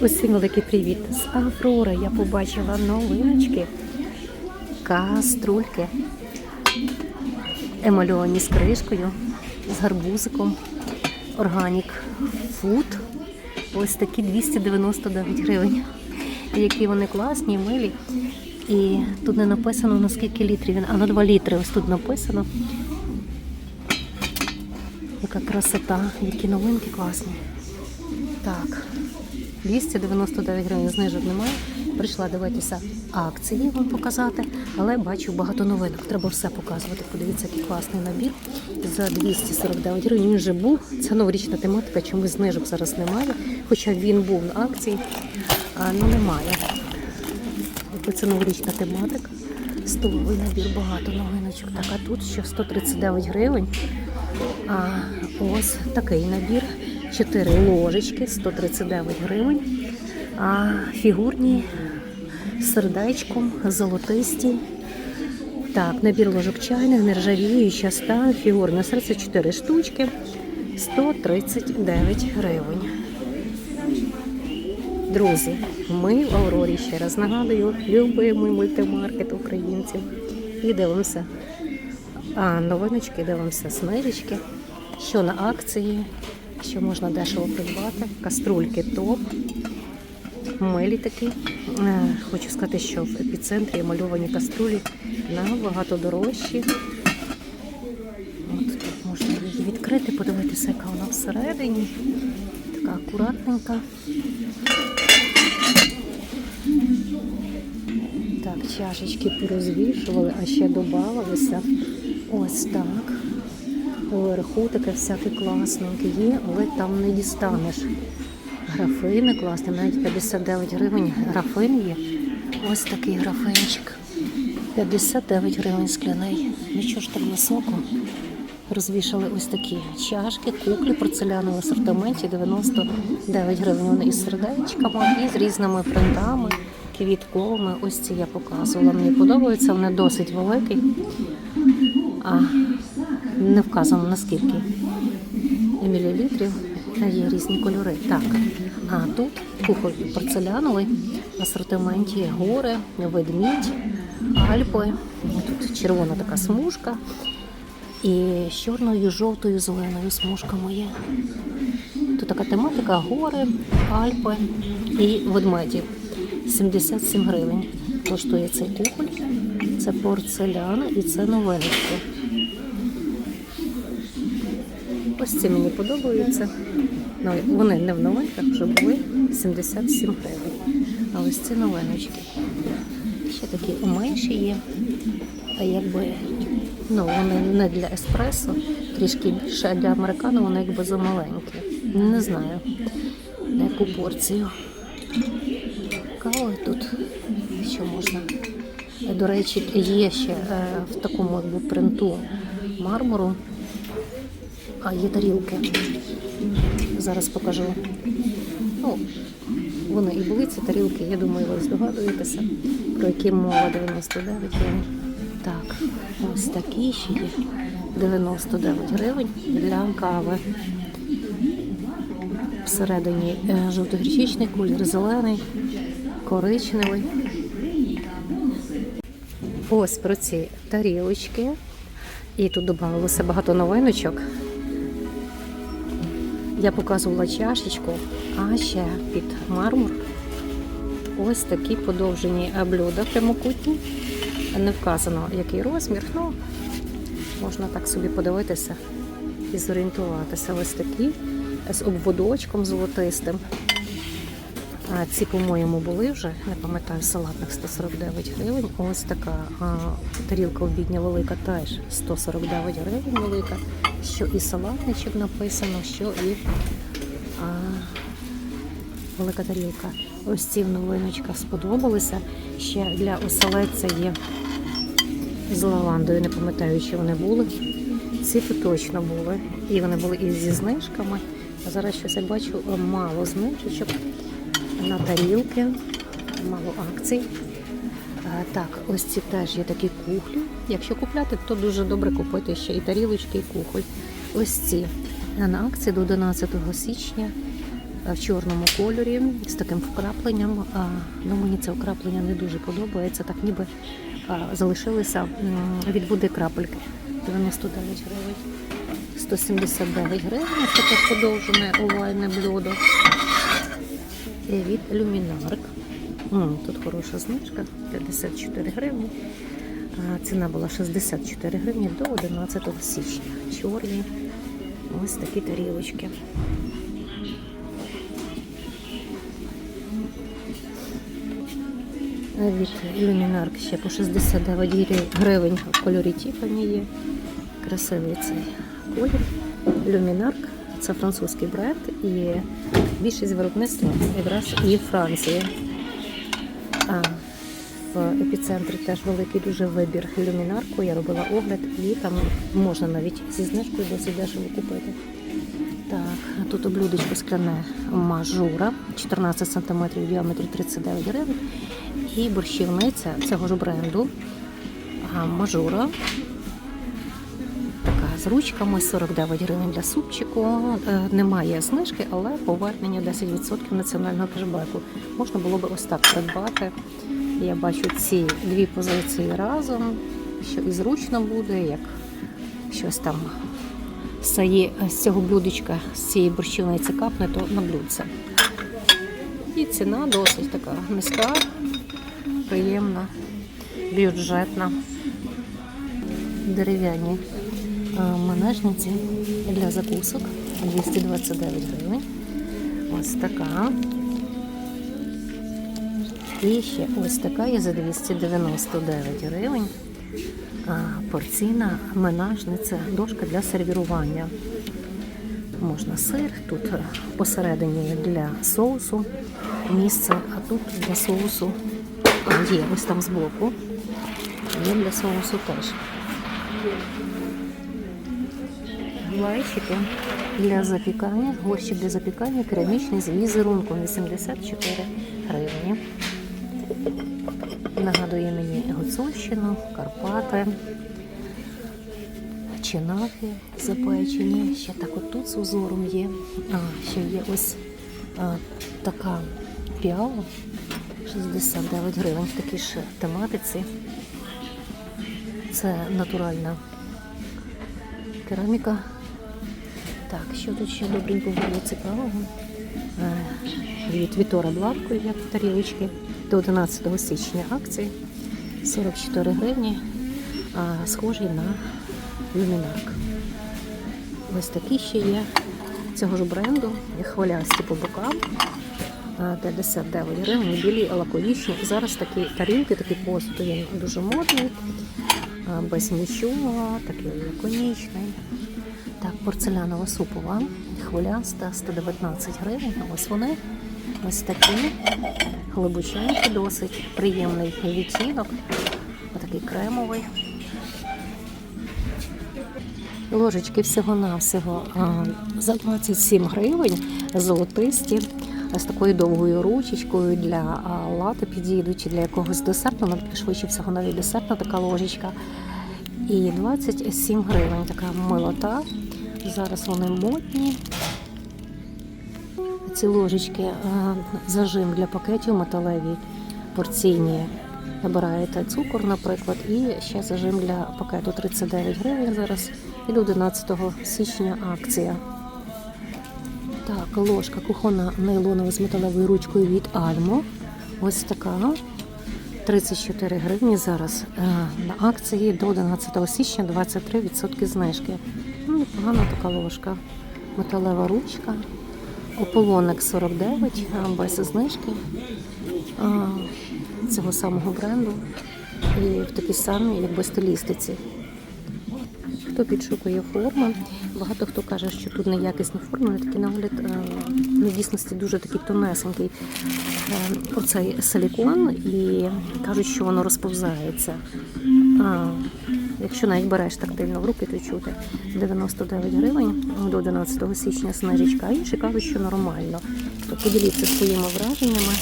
Усім великий привіт! З Аврори я побачила новиночки, каструльки, емальовані з кришкою, з гарбузиком, органік фуд. Ось такі 299 гривень. Які вони класні, милі. І тут не написано на скільки літрів він, а на 2 літри. Ось тут написано. Яка красота, які новинки класні. Так, 299 гривень знижок немає. Прийшла дивитися акції вам показати, але бачу багато новинок. Треба все показувати. Подивіться, який класний набір. За 249 гривень він вже був. Це новорічна тематика, чомусь знижок зараз немає. Хоча він був на акції, а ну немає. Це новорічна тематика. Столовий набір, багато новиночок. Так, а тут ще 139 гривень. А ось такий набір. 4 ложечки, 139 гривень. А фігурні сердечком, золотисті. Так, набір ложок чайних, нержавіюча сталь, фігурне серце 4 штучки, 139 гривень. Друзі, ми в Аврорі ще раз нагадую, любимо мультимаркет українців. І дивимося а, новиночки, дивимося снижечки, що на акції, що можна дешево придбати. Каструльки топ, милі такі. Е, Хочу сказати, що в епіцентрі мальовані каструлі набагато дорожчі. От тут можна її відкрити, подивитися, яка вона всередині. Така акуратненька. Так, чашечки порозвішували, а ще додавалися. Ось так. Вверху таке всяке класненьке є, але там не дістанеш. Графини класні, навіть 59 гривень графин є. Ось такий графинчик. 59 гривень скляний. Нічого ж так високо. Розвішали ось такі чашки, куклі порцелянові в асортименті 99 гривень. Вони із сердечками, і з різними принтами, квітковими. Ось ці я показувала. Мені подобаються, вони досить великі. А не вказано наскільки мілілітрів. Є різні кольори. Так, а тут кухоль порцеляновий асортименті гори, ведмідь, Альпи. Тут червона така смужка. І з чорною, жовтою, зеленою смужками є. Тут така тематика гори, Альпи і ведмеді. 77 гривень коштує цей кухоль. Це порцеляна і це новиночки. Ось ці мені подобаються. Ну, вони не в новинках, вже були 77 гривень. А ось ці новиночки. Ще такі менші є. А якби ну, вони не для еспресо, трішки більше, а для американо вони якби замаленькі. Не знаю, на яку порцію. Кави тут що можна. До речі, є ще е, в такому якби, принту мармуру. А є тарілки. Зараз покажу. Ну, вони і були ці тарілки, я думаю, ви здогадуєтеся, про які мова 99 гривень. Так, ось такі ще є 99 гривень для кави. Всередині е, жовтогрічний колір, зелений, коричневий. Ось про ці тарілочки. І тут додавалося багато новиночок. Я показувала чашечку, а ще під мармур ось такі подовжені блюда прямокутні. Не вказано, який розмір, ну можна так собі подивитися і зорієнтуватися. Ось такі з обводочком золотистим. А ці, по-моєму, були вже, не пам'ятаю, салатних 149 гривень. Ось така а, тарілка обідня велика теж 149 гривень велика. Що і салатничок написано, що і а, велика тарілка. Ось ці в новиночках сподобалися. Ще для оселедця є з лавандою, не пам'ятаю, чи вони були. Ці точно були. І вони були і зі знижками. А зараз щось я бачу мало знижечок на тарілки, мало акцій. Так, ось ці теж є такі кухлі. Якщо купляти, то дуже добре купити ще і тарілочки, і кухоль. Ось ці на акції до 11 січня е, в чорному кольорі з таким вкрапленням. Ну, мені це вкраплення не дуже подобається. Так ніби залишилися від води крапельки. 99 гривень. 179 гривень. Таке подовжене овальне блюдо. Від Люмінарк. Тут хороша знижка, 54 гривні. Ціна була 64 гривні до 11 січня. Чорні. Ось такі тарілочки. Від Люмінарк ще по 69 гривень в кольорі Тіфані є. Красивий цей колір. Люмінарк це французький бренд і більшість виробництва якраз і Франції. А в епіцентрі теж великий дуже вибір люмінарку. Я робила огляд і там можна навіть зі знижкою досить дешево купити. Так, тут облюдечко скляне мажура, 14 см в діаметрі 39 гривень. І борщівниця цього ж бренду. Мажура. Ручками 49 гривень для супчику. Е, Немає знижки, але повернення 10% національного кешбеку. Можна було би ось так придбати. Я бачу ці дві позиції разом, що і зручно буде, як щось там з цього блюдечка, з цієї борщівниці капне, то на блюдце. І ціна досить така низька, приємна, бюджетна. Дерев'яні манежниці для закусок 229 гривень. Ось така. І ще ось така є за 299 гривень. Порційна менажниця, дошка для сервірування. Можна сир, тут е, посередині для соусу місце, а тут для соусу є ось там збоку. Є для соусу теж. Глайчики для запікання, горщик для запікання керамічний з візерунком 84 гривні. Нагадує мені Гуцульщину, Карпати, Чинахи запечені. Ще так от тут з узором є. А, ще є ось а, така піала 69 гривень в такій ж тематиці. Це натуральна кераміка. Так, що тут ще добренького було цікавого? Е, Від Вітора Бланко є тарілочки до 11 січня акції 44 гривні, а схожі на люмінарк. Ось такі ще є цього ж бренду, як хвилясті по бокам. а, 59 гривень, білі лаконічні. Зараз такі тарілки, такий посуд він дуже модний, без нічого, такий лаконічний. Так, порцелянова супова, хвиляста, 119 гривень. Ось вони ось такі глибоченькі, досить приємний відтінок. Отакий кремовий. Ложечки всього-навсього за 27 гривень золотисті. З такою довгою ручечкою для лати підійдуть чи для якогось десерту, швидше всього навіть десертна така ложечка. І 27 гривень така милота. Зараз вони модні. Ці ложечки е, зажим для пакетів металеві, порційні. Набираєте цукор, наприклад, і ще зажим для пакету 39 гривень зараз. І до 11 січня акція. Так, ложка кухонна нейлонова з металевою ручкою від Альмо. Ось така. 34 гривні зараз е, на акції до 11 січня 23% знижки. Непогана така ложка. Металева ручка. Ополоник 49 а, без знижки цього самого бренду. І в такій самій, якби стилістиці. Хто підшукує форми, багато хто каже, що тут неякісні форми, але такий нагляд е, на дійсності дуже такий тонесенький е, оцей силікон, і кажуть, що воно розповзається. Якщо навіть береш тактильно в руки, то чути 99 гривень до 11 січня знижечка, а інші кажуть, що нормально. То поділіться своїми враженнями.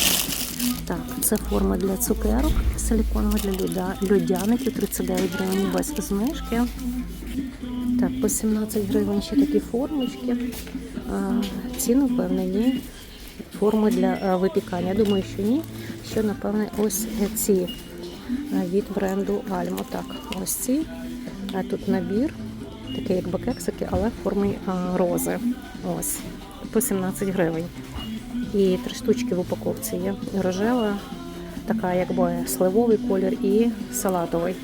Так, це форма для цукерок, силіконова для льодяників, 39 гривень без знижки. Так, по 17 гривень ще такі формочки. А, ціни впевнені форми для випікання. Я думаю, що ні. Що, напевне, ось ці від бренду Альмо. Так, ось ці. А тут набір, такий як бакексики, але в формі е, рози. Ось, по 17 гривень. І три штучки в упаковці є. Рожева, така якби сливовий колір і салатовий.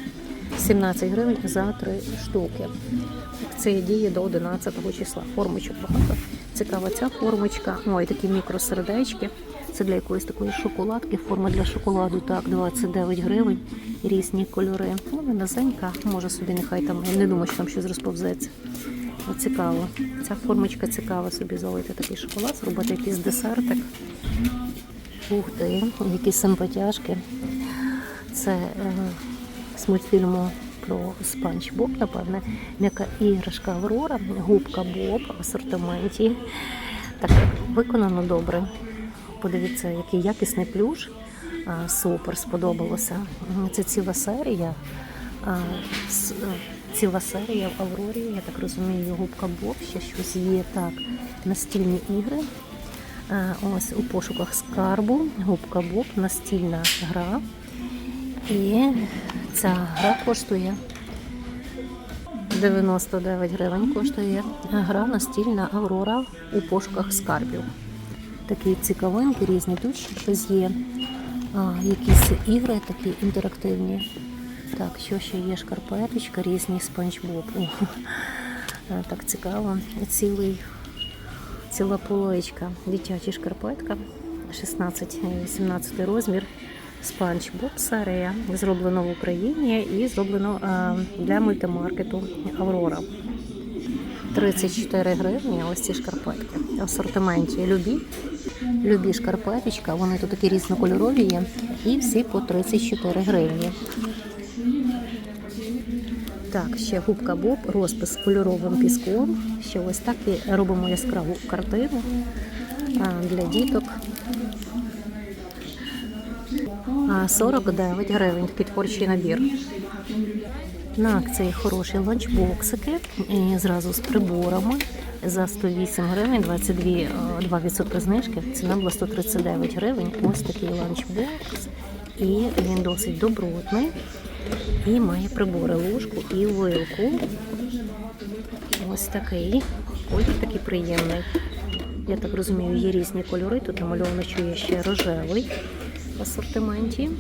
17 гривень за три штуки. Це діє до 11 числа. Формочок багато. Цікава ця формочка. Ой, такі мікросердечки. Це для якоїсь такої шоколадки. Форма для шоколаду, так, 29 гривень. Різні кольори. Ну, вона низенька, може собі нехай там. Я не думаю, що там щось розповзеться. Цікаво. Ця формочка цікава собі залити такий шоколад, зробити якийсь десертик. Ух ти, які симпатяшки. Це е, з мультфільму про Спанч Боб, напевне, м'яка іграшка Аврора, губка Боб в асортименті. Так виконано добре. Подивіться, який якісний плюш. Супер, сподобалося. Це ціла серія. Е, Ціла серія в Аврорі, я так розумію, губка Боб, ще щось є так. Настільні ігри. Ось у пошуках скарбу, губка Боб, настільна гра. І ця гра коштує 99 гривень. Коштує гра настільна Аврора у пошуках скарбів. Такі цікавинки, різні тут щось є. А, якісь ігри такі інтерактивні. Так, що ще є? Шкарпеточка, різні спанч Боб. О, е, Так цікаво. Цілий ціла полоєчка, дитяча шкарпетка, 16-17 розмір. Спанч Боб серія зроблено в Україні і зроблено е, для мультимаркету Аврора. 34 гривні. Ось ці шкарпетки асортименті. Любі, любі шкарпеточка. Вони тут такі різнокольорові є. І всі по 34 гривні. Так, ще губка Боб, розпис з кольоровим піском. Ще ось так і робимо яскраву картину для діток. А, 49 гривень, такий творчий набір. На акції хороші ланчбоксики і зразу з приборами за 108 гривень, 22, е, 2% знижки. Ціна була 139 гривень. Ось такий ланчбокс. І він досить добротний. І має прибори ложку і вилку. Ось такий. Колір такий приємний. Я так розумію, є різні кольори. Тут намальовано, що є ще рожевий в асортименті.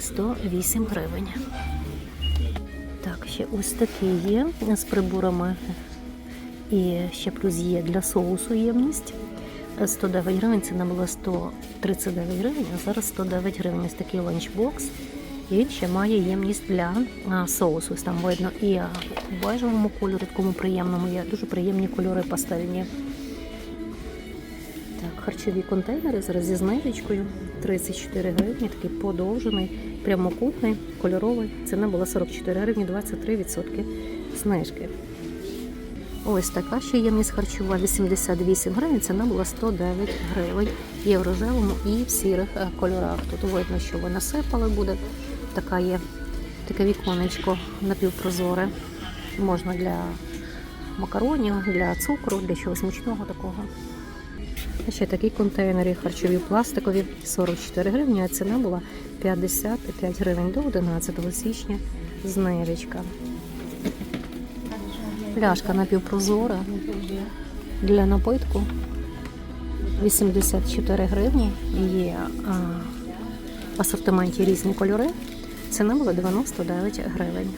108 гривень. Так, ще ось такий є з приборами. І ще плюс є для соусу ємність. 109 гривень, ціна була 139 гривень, а зараз 109 гривень. Ось такий ланчбокс. І він ще має ємність для а, соусу. Ось Там видно і а, у бежевому кольорі, такому приємному, є дуже приємні кольори пастельні. Так, харчові контейнери зараз зі знижечкою 34 гривні, такий подовжений, прямокутний, кольоровий. Ціна була 44 гривні, 23% знижки. Ось така ще ємність харчова 88 гривень, ціна була 109 гривень. Є в рожевому і в сірих е, кольорах. Тут видно, що вона сипала буде. Така є таке віконечко напівпрозоре. Можна для макаронів, для цукру, для чогось смачного такого. А ще такі контейнери харчові пластикові 44 гривні, а ціна була 55 гривень до 11 січня. Знижечка. Пляшка напівпрозора для напитку 84 гривні. Є а, в асортименті різні кольори. Ціна була 99 гривень.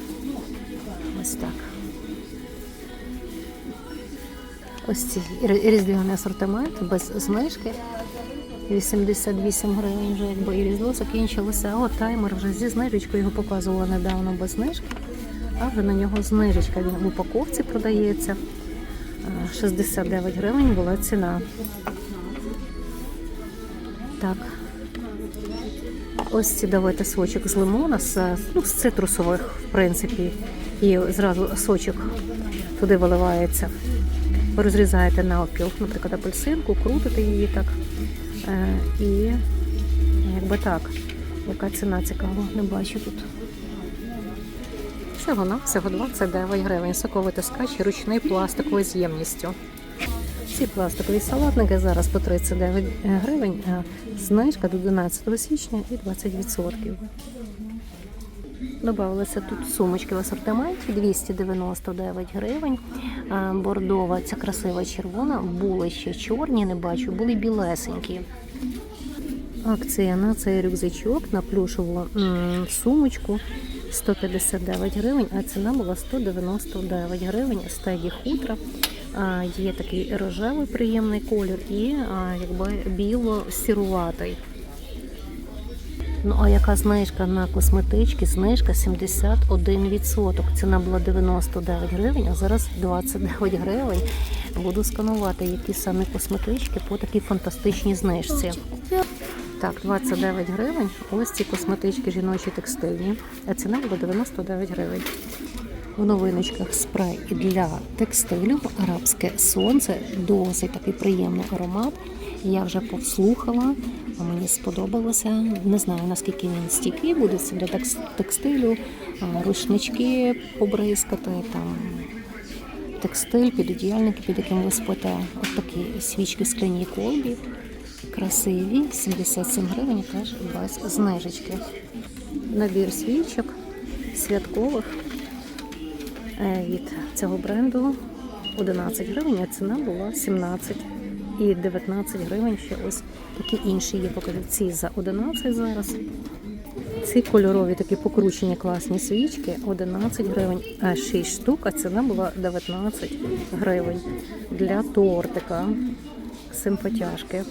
Ось так. Ось ці різдвяний асортимент без знижки. 88 гривень вже якби і різдво закінчилося. О, таймер вже зі знижечкою його показувала недавно без знижки. Вже на нього знижечка. Він в упаковці продається. 69 гривень була ціна. Так. ось Ці давайте сочок з лимона, з, ну, з цитрусових, в принципі. І зразу сочок туди виливається. Ви розрізаєте навпіл, наприклад, апельсинку, крутите її так. Е, і якби так. Яка ціна цікава, не бачу тут. Це вона всього 29 гривень. Соковий тискач і ручний пластиковий з. Ці пластикові салатники зараз по 39 гривень, а знижка до 11 січня і 20%. Добавилися тут сумочки в асортименті 299 гривень. Бордова, ця красива червона, були ще чорні, не бачу, були білесенькі. Акція на цей рюкзачок на плюшеву м, сумочку 159 гривень, а ціна була 199 гривень. Стегі хутра. Є такий рожевий приємний колір і якби біло-сіруватий. Ну а яка знижка на косметички? Знижка 71%. Ціна була 99 гривень, а зараз 29 гривень. Буду сканувати, які саме косметички по такій фантастичній знижці. Так, 29 гривень. Ось ці косметички жіночі текстильні. А ціна була 99 гривень. В новиночках спрей для текстилю, арабське сонце, досить такий приємний аромат. Я вже послухала, а мені сподобалося. Не знаю наскільки він стійкий буде це для текстилю, рушнички побризкати, там текстиль, підодіяльники, під яким ви спите. От такі свічки в скляній колбі. Красиві, 77 гривень, теж без знижечки. Набір свічок святкових е, від цього бренду 11 гривень, а ціна була 17 і 19 гривень. Ще ось такі інші є покажу. За 11 зараз. Ці кольорові такі покручені класні свічки 11 гривень, а 6 штук, а ціна була 19 гривень для тортика. Симпатяшки.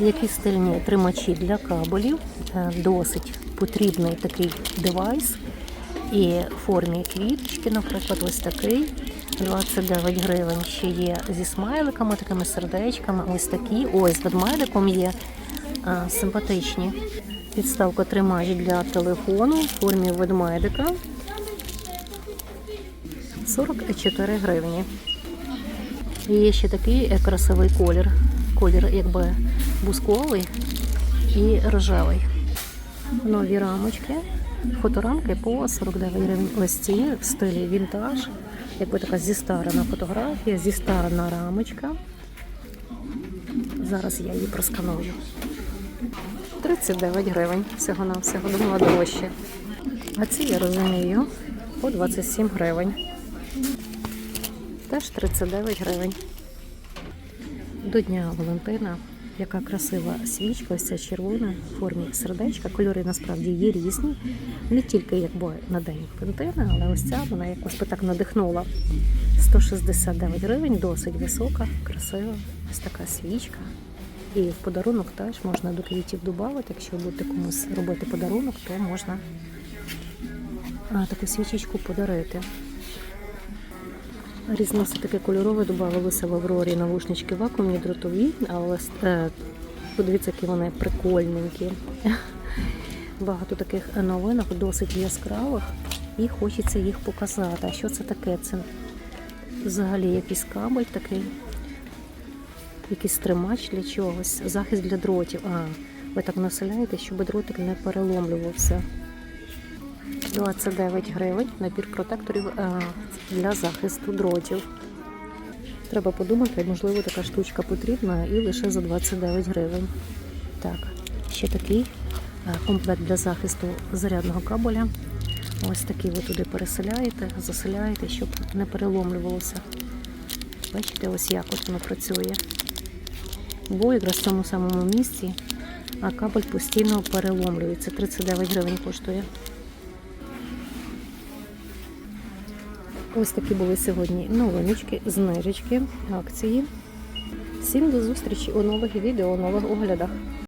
Які стильні тримачі для кабелів. Е, Досить потрібний такий девайс. І в формі квіточки, наприклад, ось такий. 29 гривень ще є зі смайликами, такими сердечками. Ось такі. Ось з ведмедиком є а, симпатичні. Підставка тримач для телефону в формі ведмедика. 44 гривні. І є ще такий е, красивий колір. Колір якби бусковий і рожевий. Нові рамочки. Фоторамки по 49 гривень. Ось ці в стилі вінтаж. Якби така зістарена фотографія, зістарена рамочка. Зараз я її просканую. 39 гривень всього на всього думала дорожче. А ці я розумію по 27 гривень. Теж 39 гривень. До Дня Валентина, яка красива свічка, ось ця червона в формі сердечка. Кольори насправді є різні. Не тільки якби на День Валентина, але ось ця вона якось би так надихнула. 169 гривень, досить висока, красива. Ось така свічка. І в подарунок теж можна до квітів додати. Якщо будете комусь робити подарунок, то можна таку свічечку подарити. Різно все таке кольорове додавалося в Аврорі навушнички вакуумні, дротові, але подивіться, які вони прикольненькі. Багато таких новинок, досить яскравих, і хочеться їх показати. А що це таке? Це взагалі якийсь кабель такий, якийсь тримач для чогось, захист для дротів. А, ви так населяєте, щоб дротик не переломлювався. 29 гривень набір протекторів е, для захисту дротів. Треба подумати, можливо, така штучка потрібна і лише за 29 гривень. Так, ще такий е, комплект для захисту зарядного кабеля. Ось такий ви туди переселяєте, заселяєте, щоб не переломлювалося. Бачите, ось як от воно працює. Бо якраз в цьому самому місці а кабель постійно переломлюється. 39 гривень коштує. Ось такі були сьогодні новиночки, знижечки, акції. Всім до зустрічі у нових відео, у нових оглядах.